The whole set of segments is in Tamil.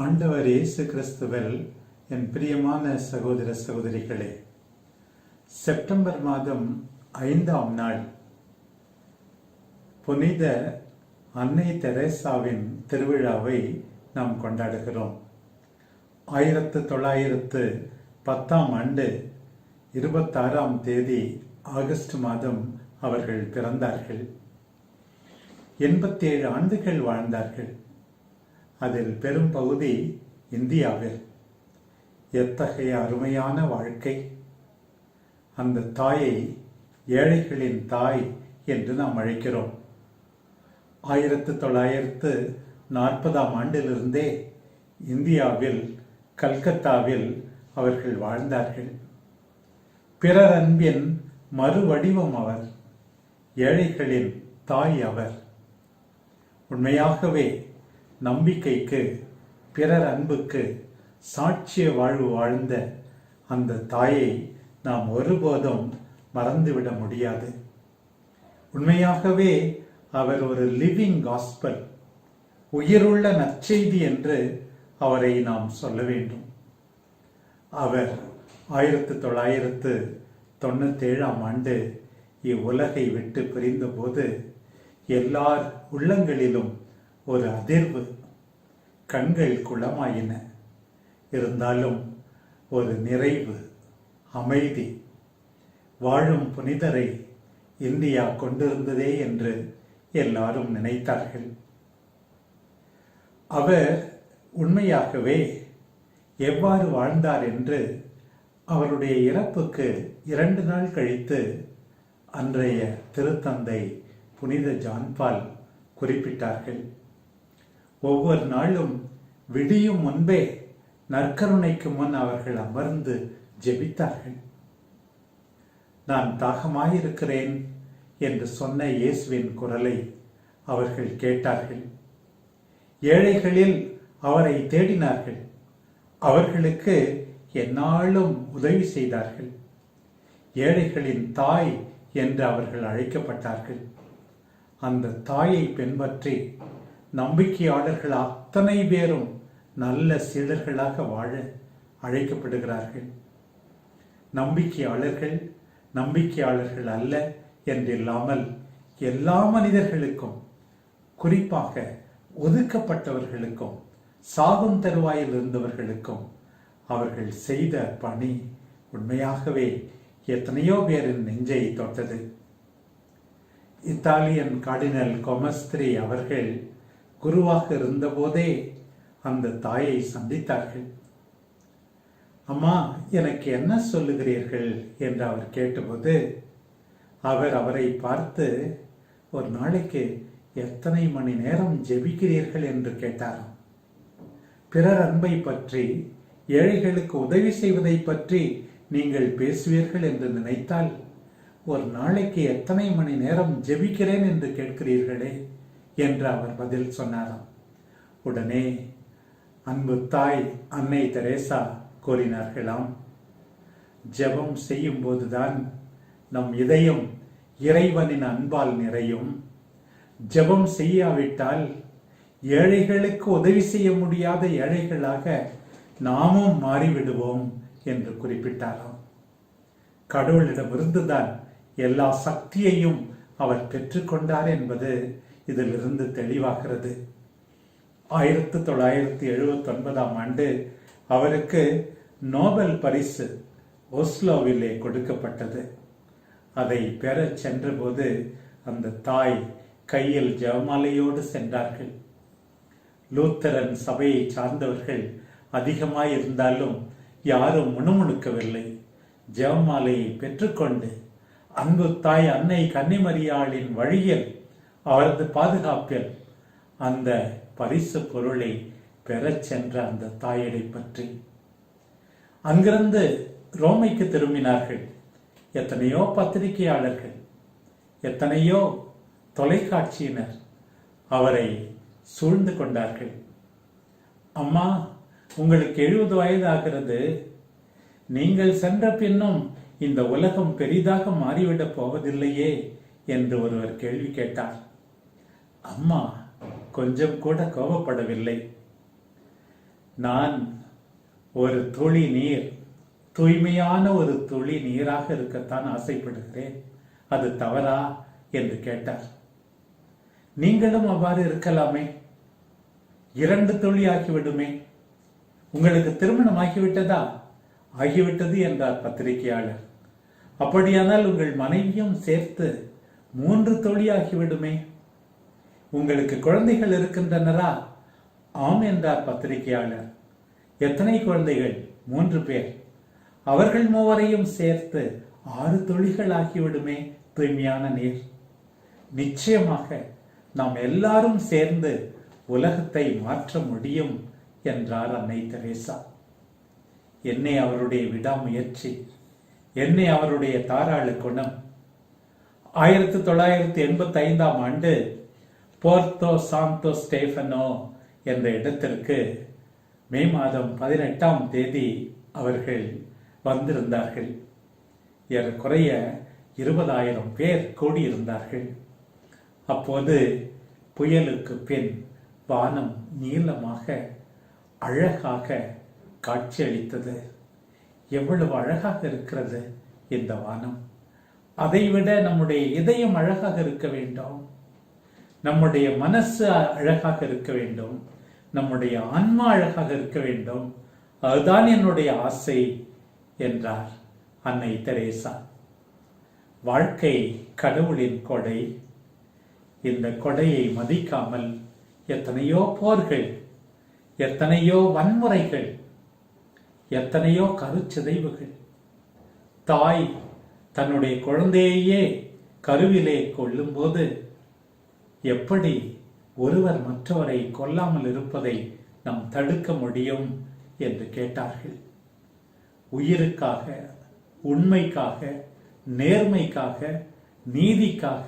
ஆண்டவர் இயேசு கிறிஸ்துவல் என் பிரியமான சகோதர சகோதரிகளே செப்டம்பர் மாதம் ஐந்தாம் நாள் புனித அன்னை தெரேசாவின் திருவிழாவை நாம் கொண்டாடுகிறோம். ஆயிரத்து தொள்ளாயிரத்து பத்தாம் ஆண்டு இருபத்தாறாம் தேதி ஆகஸ்ட் மாதம் அவர்கள் பிறந்தார்கள். எண்பத்தேழு ஆண்டுகள் வாழ்ந்தார்கள். அதில் பெரும் பகுதி இந்தியாவில். எத்தகைய அருமையான வாழ்க்கை. அந்த தாயை ஏழைகளின் தாய் என்று நாம் அழைக்கிறோம். ஆயிரத்து தொள்ளாயிரத்து நாற்பதாம் ஆண்டிலிருந்தே இந்தியாவில் கல்கத்தாவில் அவர்கள் வாழ்ந்தார்கள். பிறர் அன்பின் மறுவடிவம் அவர் ஏழைகளின் தாய் அவர். உண்மையாகவே நம்பிக்கைக்கு பிறர் அன்புக்கு சாட்சிய வாழ்வு வாழ்ந்த அந்த தாயை நாம் ஒருபோதும் மறந்துவிட முடியாது. உண்மையாகவே அவர் ஒரு லிவிங் காஸ்பல் உயிருள்ள நற்செய்தி என்று அவரை நாம் சொல்ல வேண்டும். அவர் ஆயிரத்து தொள்ளாயிரத்து தொண்ணூத்தேழாம் ஆண்டு இவ்வுலகை விட்டு பிரிந்தபோது எல்லார் உள்ளங்களிலும் ஒரு அதிர்வு கண்கள் குளமாயின. இருந்தாலும் ஒரு நிறைவு அமைதி. வாழும் புனிதரை இந்தியா கொண்டிருந்ததே என்று எல்லாரும் நினைத்தார்கள். அவர் உண்மையாகவே எவ்வாறு வாழ்ந்தார் என்று அவருடைய இறப்புக்கு இரண்டு நாள் கழித்து அன்றைய திருத்தந்தை புனித ஜான்பால் குறிப்பிட்டார்கள். ஒவ்வொரு நாளும் விடியும் முன்பே நற்கருணைக்கு முன் அவர்கள் அமர்ந்து ஜெபித்தார்கள். நான் தாகமாயிருக்கிறேன் என்று சொன்ன இயேசுவின் குரலை அவர்கள் கேட்டார்கள். ஏழைகளில் அவரை தேடினார்கள். அவர்களுக்கு எந்நாளும் உதவி செய்தார்கள். ஏழைகளின் தாய் என்று அவர்கள் அழைக்கப்பட்டார்கள். அந்த தாயை பின்பற்றி நம்பிக்கையாளர்கள் அத்தனை பேரும் நல்ல சீடர்களாக வாழ அழைக்கப்படுகிறார்கள். நம்பிக்கையாளர்கள் நம்பிக்கையாளர்கள் அல்ல என்றில்லாமல் எல்லா மனிதர்களுக்கும் குறிப்பாக ஒதுக்கப்பட்டவர்களுக்கும் சாதம் தருவாயில் இருந்தவர்களுக்கும் அவர்கள் செய்த பணி உண்மையாகவே எத்தனையோ பேரின் நெஞ்சை தொட்டது. இத்தாலியன் கார்டினல் கொமஸ்திரி அவர்கள் குருவாக இருந்தபோதே அந்த தாயை சந்தித்தார்கள். அம்மா எனக்கு என்ன சொல்லுகிறீர்கள்? என்று அவர் கேட்டபோது அவர் அவரை பார்த்து ஒரு நாளைக்கு எத்தனை மணி நேரம் ஜெபிக்கிறீர்கள்? என்று கேட்டாராம். பிறர் அன்பை பற்றி ஏழைகளுக்கு உதவி செய்வதை பற்றி நீங்கள் பேசுவீர்கள் என்று நினைத்தால் ஒரு நாளைக்கு எத்தனை மணி நேரம் ஜெபிக்கிறேன் என்று கேட்கிறீர்களே. என்று அவர் பதில் சொன்னாராம். உடனே அன்பு தாய் அன்னை தெரேசா கூறினார்களாம். ஜெபம் செய்யும் போதுதான் நம் இதயம் இறைவனின் அன்பால் நிறையும். ஜெபம் செய்யாவிட்டால் ஏழைகளுக்கு உதவி செய்ய முடியாத ஏழைகளாக நாமும் மாறிவிடுவோம் என்று குறிப்பிட்டாராம். கடவுளிடமிருந்துதான் எல்லா சக்தியையும் அவர் பெற்றுக்கொண்டார் என்பது இதிலிருந்து தெளிவாகிறது. ஆயிரத்தி தொள்ளாயிரத்தி எழுபத்தி ஒன்பதாம் ஆண்டு அவருக்கு நோபல் பரிசு ஓஸ்லோவிலே கொடுக்கப்பட்டது. அதை பெற சென்றபோது அந்த தாய் கையில் ஜெவமாலையோடு சென்றார்கள். லூத்தரன் சபையை சார்ந்தவர்கள் அதிகமாய் இருந்தாலும் யாரும் முணுமுணுக்கவில்லை. ஜெவமாலையை பெற்றுக்கொண்டு அன்பு தாய் அன்னை கன்னிமரியாளின் வழியில் அவரது பாதுகாப்பில் அந்த பரிசு பொருளை பெறச் சென்ற அந்த தாயடை பற்றி. அங்கிருந்து ரோமைக்கு திரும்பினார்கள். எத்தனையோ பத்திரிகையாளர்கள் எத்தனையோ தொலைக்காட்சியினர் அவரை சூழ்ந்து கொண்டார்கள். அம்மா உங்களுக்கு எழுபது வயது ஆகிறது நீங்கள் சென்ற பின்னும் இந்த உலகம் பெரிதாக மாறிவிடப் போவதில்லையே? என்று ஒருவர் கேள்வி கேட்டார். அம்மா கொஞ்சம் கூட கோபப்படவில்லை நான் ஒரு துளி நீர் தூய்மையான ஒரு துளி நீராக இருக்கத்தான் ஆசைப்படுகிறேன். அது தவறா? என்று கேட்டார். நீங்களும் அவ்வாறு இருக்கலாமே? இரண்டு துளி ஆகிவிடுமே. உங்களுக்கு திருமணம் ஆகிவிட்டதா? ஆகிவிட்டது என்றார் பத்திரிகையாளர். அப்படியானால் உங்கள் மனைவியும் சேர்த்து மூன்று தொழி ஆகிவிடுமே? உங்களுக்கு குழந்தைகள் இருக்கின்றனரா? ஆம் என்றார் பத்திரிகையாளர். எத்தனை குழந்தைகள்? மூன்று பேர். அவர்கள் மூவரையும் சேர்த்து ஆறு தொழிகள் ஆகிவிடுமே தூய்மையான நீர். நிச்சயமாக நாம் எல்லாரும் சேர்ந்து உலகத்தை மாற்ற முடியும் என்றார் அன்னை தெரேசா. என்னை அவருடைய விடாமுயற்சி என்னை அவருடைய தாராள குணம். ஆயிரத்தி தொள்ளாயிரத்தி எண்பத்தி ஐந்தாம் ஆண்டு போர்த்தோ சாந்தோ ஸ்டேஃபனோ என்ற இடத்திற்கு மே மாதம் பதினெட்டாம் தேதி அவர்கள் வந்திருந்தார்கள். ஏறக்குறைய இருபதாயிரம் பேர் கூடியிருந்தார்கள். அப்போது புயலுக்கு பின் வானம் நீளமாக அழகாக காட்சியளித்தது. எவ்வளவு அழகாக இருக்கிறது இந்த வானம்? அதைவிட நம்முடைய இதயம் அழகாக இருக்க வேண்டும். நம்முடைய மனசு அழகாக இருக்க வேண்டும். நம்முடைய ஆன்மா அழகாக இருக்க வேண்டும். அதுதான் என்னுடைய ஆசை என்றார் அன்னை தெரேசா. வாழ்க்கை கடவுளின் கொடை. இந்த கொடையை மதிக்காமல் எத்தனையோ போர்கள் எத்தனையோ வன்முறைகள் எத்தனையோ கருச்சிதைவுகள். தாய் தன்னுடைய குழந்தையையே கருவிலே கொள்ளும்போது எப்படி ஒருவர் மற்றவரை கொல்லாமல் இருப்பதை நாம் தடுக்க முடியும் என்று கேட்டார்கள். உயிருக்காக உண்மைக்காக நேர்மைக்காக நீதிக்காக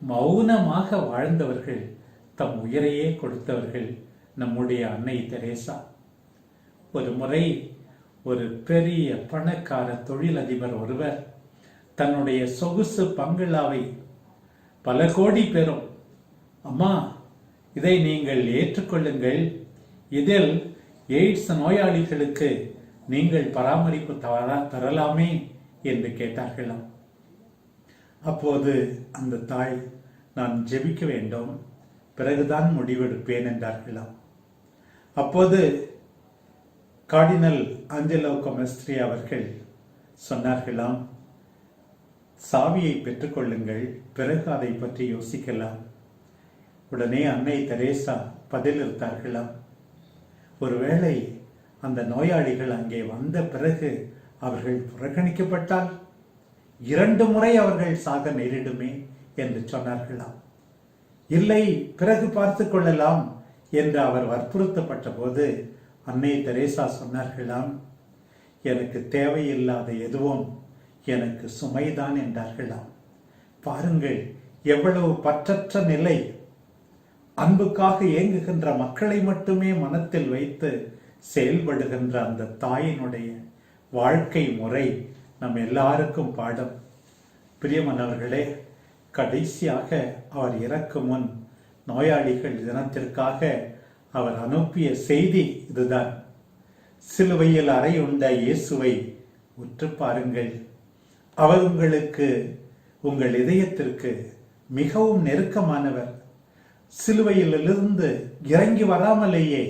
மௌனமாக வாழ்ந்தவர்கள் தம் உயிரையே கொடுத்தவர்கள் நம்முடைய அன்னை தெரேசா. ஒரு முறை ஒரு பெரிய பணக்கார தொழிலதிபர் ஒருவர் தன்னுடைய சொகுசு பங்களாவை பல கோடி பெறும் அம்மா இதை நீங்கள் ஏற்றுக்கொள்ளுங்கள். இதில் எய்ட்ஸ் நோயாளிகளுக்கு நீங்கள் பராமரிப்பு தரா தரலாமே என்று கேட்டார்களாம். அப்போது அந்த தாய் நான் ஜெபிக்க வேண்டும். பிறகுதான் முடிவெடுப்பேன் என்றார்களாம். அப்போது கார்டினல் ஆஞ்சலோ கொமெஸ்ட்ரி அவர்கள் சொன்னார்களாம் சாவியை பெற்றுக்கொள்ளுங்கள். பிறகு அதை பற்றி யோசிக்கலாம். உடனே அன்னை தெரேசா பதிலளித்தார்களாம் ஒருவேளை அந்த நோயாளிகள் அங்கே வந்த பிறகு அவர்கள் புறக்கணிக்கப்பட்டால் இரண்டு முறை அவர்கள் சாக நேரிடுமே என்று சொன்னார்களாம். இல்லை பிறகு பார்த்து கொள்ளலாம் என்று அவர் வற்புறுத்தப்பட்ட போது அன்னை தெரேசா சொன்னார்களாம் எனக்கு தேவையில்லாத எதுவும் எனக்கு சுமைதான் என்றார்களாம். பாருங்கள் எவ்வளவு பற்றற்ற நிலை அன்புக்காக ஏங்குகின்ற மக்களை மட்டுமே மனத்தில் வைத்து செயல்படுகின்ற அந்த தாயினுடைய வாழ்க்கை முறை நம் எல்லாருக்கும் பாடம். பிரியமனவர்களே கடைசியாக அவர் இறக்கும் முன் நோயாளிகள் தினத்திற்காக அவர் அனுப்பிய செய்தி இதுதான். சிலுவையில் அறையுண்ட இயேசுவை உற்று பாருங்கள். அவர் உங்களுக்கு உங்கள் இதயத்திற்கு மிகவும் நெருக்கமானவர். சிலுவையிலிருந்து இறங்கி வராமலேயே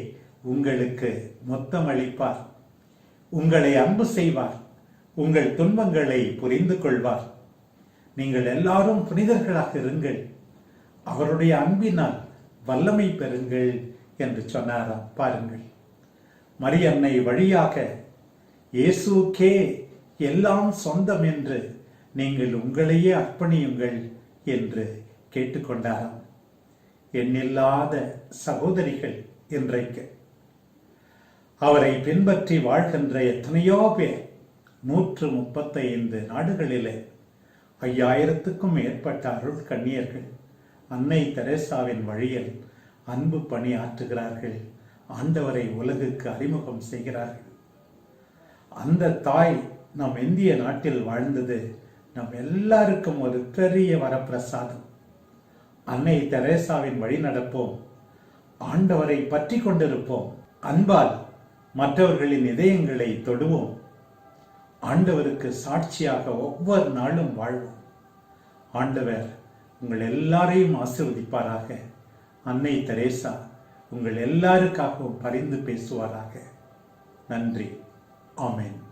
உங்களுக்கு மொத்தம் அளிப்பார் உங்களை அன்பு செய்வார். உங்கள் துன்பங்களை புரிந்து கொள்வார். நீங்கள் எல்லாரும் புனிதர்களாக இருங்கள். அவருடைய அன்பினால் வல்லமை பெறுங்கள் என்று சொன்னாராம் பாருங்கள். மரியன்னை வழியாக இயேசுக்கே எல்லாம் சொந்தம் என்று நீங்கள் உங்களையே அர்ப்பணியுங்கள் என்று கேட்டுக்கொண்டாராம். எண்ணில்லாத சகோதரிகள் இன்றைக்கு. அவரை பின்பற்றி வாழ்கின்ற எத்தனையோ பேர் நூற்று முப்பத்தைந்து நாடுகளிலே ஐயாயிரத்துக்கும் மேற்பட்ட அருள் கண்ணியர்கள் அன்னை தெரேசாவின் வழியில் அன்பு பணி ஆற்றுகிறார்கள் ஆண்டவரை உலகுக்கு அறிமுகம் செய்கிறார்கள். அந்த தாய் நம் இந்திய நாட்டில் வாழ்ந்தது நம் எல்லாருக்கும் ஒரு பெரிய வரப்பிரசாதம். அன்னை தெரேசாவின் வழி நடப்போம். ஆண்டவரை பற்றி கொண்டிருப்போம். அன்பால் மற்றவர்களின் இதயங்களை தொடுவோம். ஆண்டவருக்கு சாட்சியாக ஒவ்வொரு நாளும் வாழ்வோம். ஆண்டவர் உங்கள் எல்லாரையும் ஆசிர்வதிப்பாராக. அன்னை தெரேசா உங்கள் எல்லாருக்காகவும் பரிந்து பேசுவாராக. நன்றி. ஆமேன்.